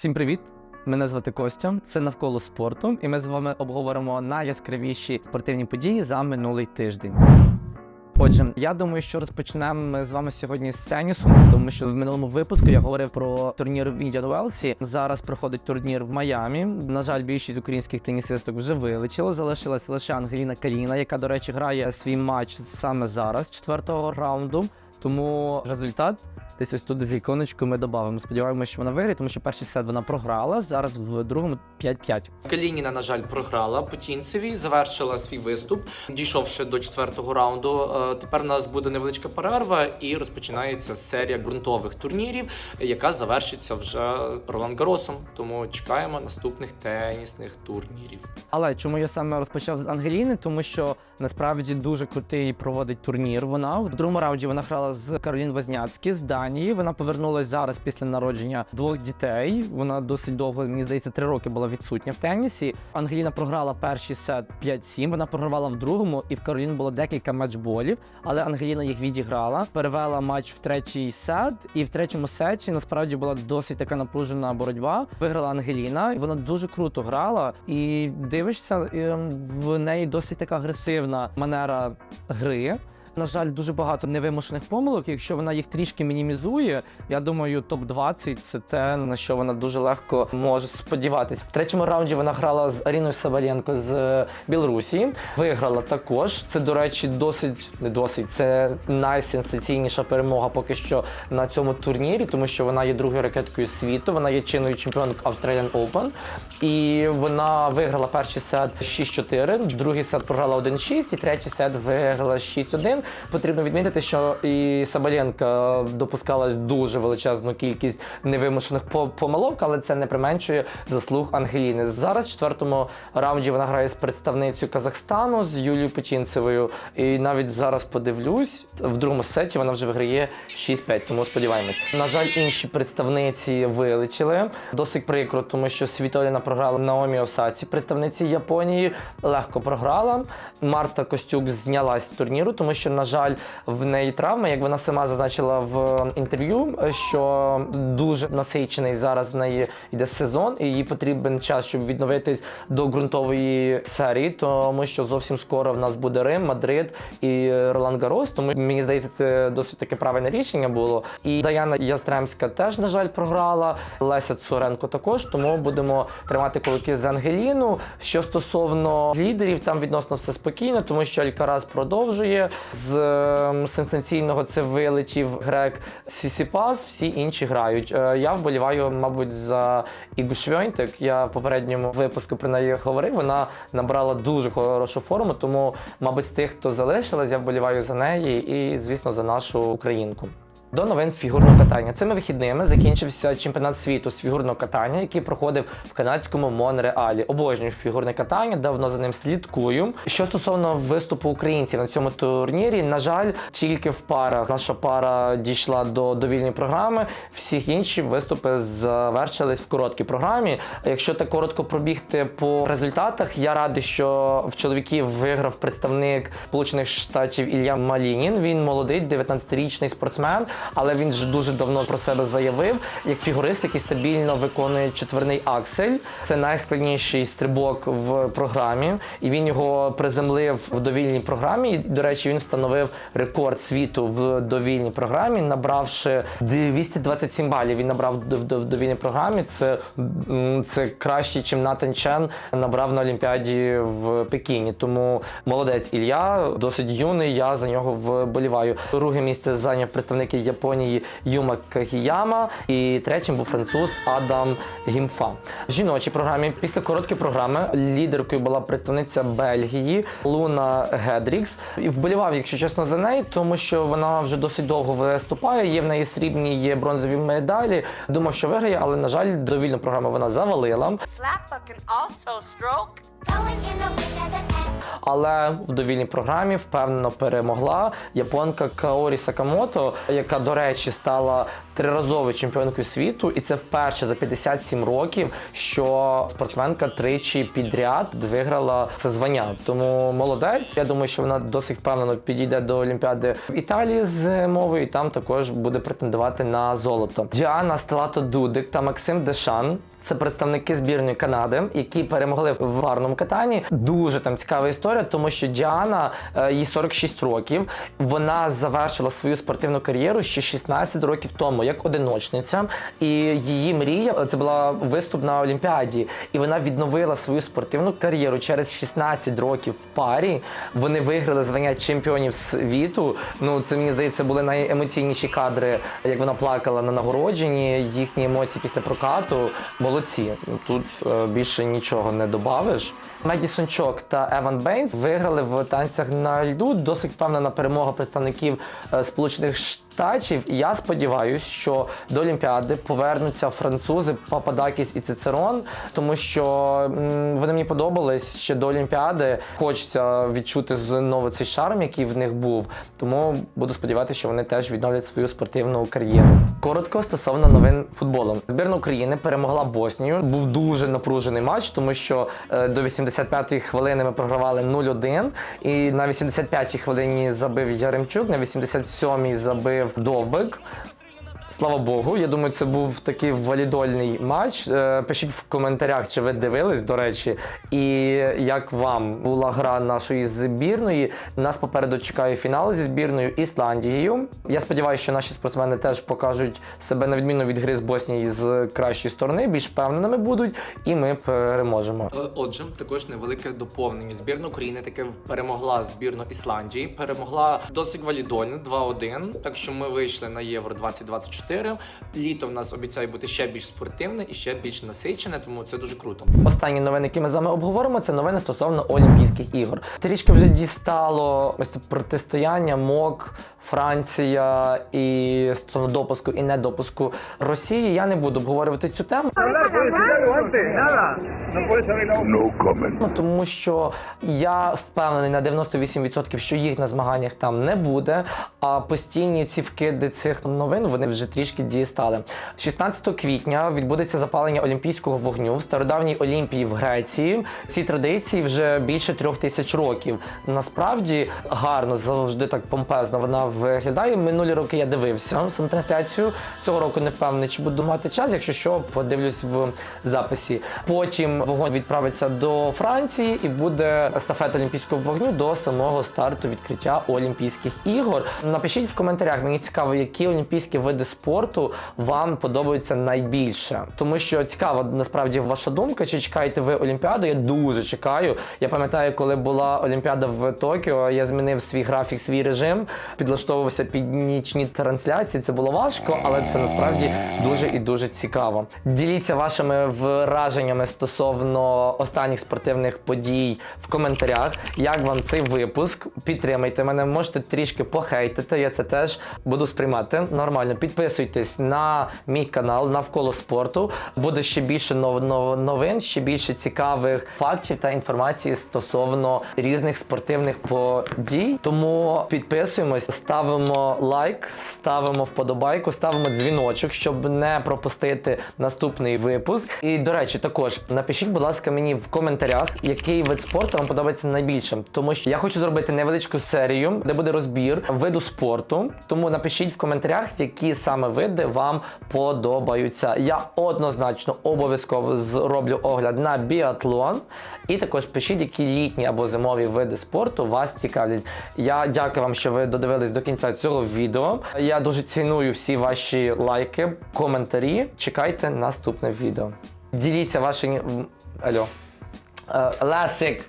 Всім привіт! Мене звати Костя. Це навколо спорту, і ми з вами обговоримо найяскравіші спортивні події за минулий тиждень. Отже, я думаю, що розпочнемо ми з вами сьогодні з тенісу, тому що в минулому випуску я говорив про турнір в Індіан Уелсі. Зараз проходить турнір в Майамі. На жаль, більшість українських тенісисток вже вилетіло. Залишилася лише Ангеліна Каліна, яка, до речі, грає свій матч саме зараз, четвертого раунду. Тому результат десь ось тут віконечку ми додамо. Сподіваємося, що вона виграє, тому що перший сет вона програла. Зараз в другому 5-5. Калініна, на жаль, програла Путінцевій, завершила свій виступ, дійшовши до четвертого раунду. Е, Тепер у нас буде невеличка перерва і розпочинається серія ґрунтових турнірів, яка завершиться вже Ролан Гаросом. Тому чекаємо наступних тенісних турнірів. Але чому я саме розпочав з Ангеліни? Тому що насправді дуже крутий проводить турнір. Вона в другому раунді вона грала з Каролін Возняцькі з Данії. Вона повернулась зараз після народження двох дітей. Вона досить довго, мені здається, три роки була відсутня в тенісі. Ангеліна програла перший сет 5-7, Вона програвала в другому, і в Каролін було декілька матчболів. Але Ангеліна їх відіграла, перевела матч в третій сет, і в третьому сеті насправді була досить така напружена боротьба. Виграла Ангеліна, і вона дуже круто грала. І дивишся, ем, в неї досить така агресивна манера гри. На жаль, дуже багато невимушених помилок. Якщо вона їх трішки мінімізує, я думаю, топ 20 це те, на що вона дуже легко може сподіватися. В третьому раунді вона грала з Аріною Сабаленко з е, Білорусі. Виграла також. Це, до речі, досить не досить. Це найсенсаційніша перемога поки що на цьому турнірі, тому що вона є другою ракеткою світу. Вона є чинною чемпіонкою Australian Open. І вона виграла перший сет 6-4, другий сет програла 1-6, і третій сет виграла 6-1. Потрібно відмітити, що і Сабаленка допускала дуже величезну кількість невимушених помилок, але це не применшує заслуг Ангеліни. Зараз в четвертому раунді вона грає з представницею Казахстану з Юлією Печінцевою. І навіть зараз подивлюсь, в другому сеті вона вже виграє 6-5, тому сподіваємось. На жаль, інші представниці вилетіли. Досить прикро, тому що Світоліна програла Наомі Осаці, представниці Японії, легко програла. Марта Костюк знялась з турніру, тому що, на жаль, в неї травма, як вона сама зазначила в інтерв'ю, що дуже насичений зараз в неї йде сезон, і їй потрібен час, щоб відновитись до ґрунтової серії, тому що зовсім скоро в нас буде Рим, Мадрид і Ролан Гарос. Тому мені здається, це досить таке правильне рішення було. І Даяна Ястремська теж, на жаль, програла. Леся Цуренко також. Тому будемо тримати кулаки за Ангеліну. Що стосовно лідерів, там відносно все спокійно, тому що Алькарас продовжує. З ем, сенсаційного це вилетів грек Сісіпас, всі інші грають. Е, Я вболіваю, мабуть, за Ігу Швьонтик. Я в попередньому випуску про неї говорив. Вона набрала дуже хорошу форму, тому, мабуть, з тих, хто залишилась, я вболіваю за неї і, звісно, за нашу українку. До новин фігурного катання. Цими вихідними закінчився чемпіонат світу з фігурного катання, який проходив в канадському Монреалі. Обожнюю фігурне катання, давно за ним слідкую. Що стосовно виступу українців на цьому турнірі, на жаль, тільки в парах наша пара дійшла до довільної програми. Всіх інші виступи завершились в короткій програмі. Якщо так коротко пробігти по результатах, я радий, що в чоловіків виграв представник Сполучених Штатів Ілля Малінін. Він молодий, 19-річний спортсмен, але він ж дуже давно про себе заявив як фігурист, який стабільно виконує четверний аксель. Це найскладніший стрибок в програмі, і він його приземлив в довільній програмі. І, до речі, він встановив рекорд світу в довільній програмі, набравши 227 балів. Він набрав в, довільній програмі. Це, це краще, ніж Натан Чен набрав на Олімпіаді в Пекіні. Тому молодець Ілля, досить юний. Я за нього вболіваю. Друге місце зайняв представник Японії Юма Кагіяма, і третім був француз Адам Гімфа. В жіночій програмі після короткої програми лідеркою була представниця Бельгії Луна Гедрікс. І вболівав, якщо чесно, за неї, тому що вона вже досить довго виступає. Є в неї срібні, є бронзові медалі. Думав, що виграє, але на жаль, довільну програму вона завалила. Slapper Але в довільній програмі впевнено перемогла японка Каорі Сакамото, яка, до речі, стала триразовою чемпіонкою світу, і це вперше за 57 років, що спортсменка тричі підряд виграла це звання. Тому молодець. Я думаю, що вона досить впевнено підійде до Олімпіади в Італії з мовою, і там також буде претендувати на золото. Діана Стелато Дудик та Максим Дешан. Це представники збірної Канади, які перемогли в парному катанні. Дуже там цікава історія, тому що Діана е, їй 46 років. Вона завершила свою спортивну кар'єру ще 16 років тому, як одиночниця. І її мрія це була виступ на Олімпіаді. І вона відновила свою спортивну кар'єру через 16 років в парі. Вони виграли звання чемпіонів світу. Ну це мені здається були найемоційніші кадри, як вона плакала на нагородженні. Їхні емоції після прокату молодці. Тут е, більше нічого не добавиш. Медісон Чок та Еван Бейнс виграли в танцях на льду. Досить впевнена перемога представників е, Сполучених Штатів. І я сподіваюся, що до Олімпіади повернуться французи Пападакіс і Цицерон, тому що вони мені подобались ще до Олімпіади. Хочеться відчути знову цей шарм, який в них був. Тому буду сподіватися, що вони теж відновлять свою спортивну кар'єру. Коротко стосовно новин футболу. Збірна України перемогла Боснію. Був дуже напружений матч, тому що е, до 85-ї хвилини ми програвали 0-1. І на 85-й хвилині забив Яремчук, на 87-й забив Довбик. Слава Богу, я думаю, це був такий валідольний матч. Е, Пишіть в коментарях, чи ви дивились, до речі, і як вам була гра нашої збірної. Нас попереду чекає фінал зі збірною Ісландією. Я сподіваюся, що наші спортсмени теж покажуть себе на відміну від гри з Боснії з кращої сторони, більш впевненими будуть, і ми переможемо. Е, Отже, також невелике доповнення. Збірна України таки перемогла збірну Ісландії, перемогла досить валідольно 2-1. Так що ми вийшли на Євро 2024. Літо в нас обіцяє бути ще більш спортивне і ще більш насичене, тому це дуже круто. Останні новини, які ми з вами обговоримо, це новини стосовно Олімпійських ігор. Трішки вже дістало ось це протистояння МОК, Франція і стосовно допуску і недопуску Росії. Я не буду обговорювати цю тему. No comment. Ну, тому що я впевнений на 98%, що їх на змаганнях там не буде. А постійні ці вкиди цих новин вони вже трішки дістали. 16 квітня відбудеться запалення олімпійського вогню в стародавній Олімпії в Греції. Ці традиції вже більше трьох тисяч років. Насправді гарно завжди так помпезно вона виглядає. Минулі роки я дивився саму трансляцію. Цього року не впевнений, чи буду мати час. Якщо що, подивлюсь в записі. Потім вогонь відправиться до Франції і буде естафета Олімпійського вогню до самого старту відкриття Олімпійських ігор. Напишіть в коментарях, мені цікаво, які олімпійські види спорту вам подобаються найбільше. Тому що цікава насправді ваша думка, чи чекаєте ви Олімпіаду? Я дуже чекаю. Я пам'ятаю, коли була Олімпіада в Токіо, я змінив свій графік, свій режим, підлаштовувався під нічні трансляції. Це було важко, але це насправді дуже і дуже цікаво. Діліться вашими враженнями стосовно останніх спортивних подій в коментарях. Як вам цей випуск? Підтримайте мене, можете трішки похейтити. Я це теж буду сприймати нормально. Підписуйтесь на мій канал навколо спорту. Буде ще більше нов- нов- новин, ще більше цікавих фактів та інформації стосовно різних спортивних подій. Тому підписуємось, ставимо лайк, ставимо вподобайку, ставимо дзвіночок, щоб не пропустити наступний випуск. І до речі, також напишіть, будь ласка, мені в коментарях, який вид спорту вам подобається найбільше. Тому що я хочу зробити невеличку серію, де буде розбір виду спорту. Тому напишіть в коментарях, які саме види вам подобаються. Я однозначно обов'язково зроблю огляд на біатлон. І також пишіть, які літні або зимові види спорту вас цікавлять. Я дякую вам, що ви додивились до кінця цього відео. Я дуже ціную всі ваші лайки, коментарі. Чекайте наступне відео. Діліться ваші. Алло. Ласик! Лесик.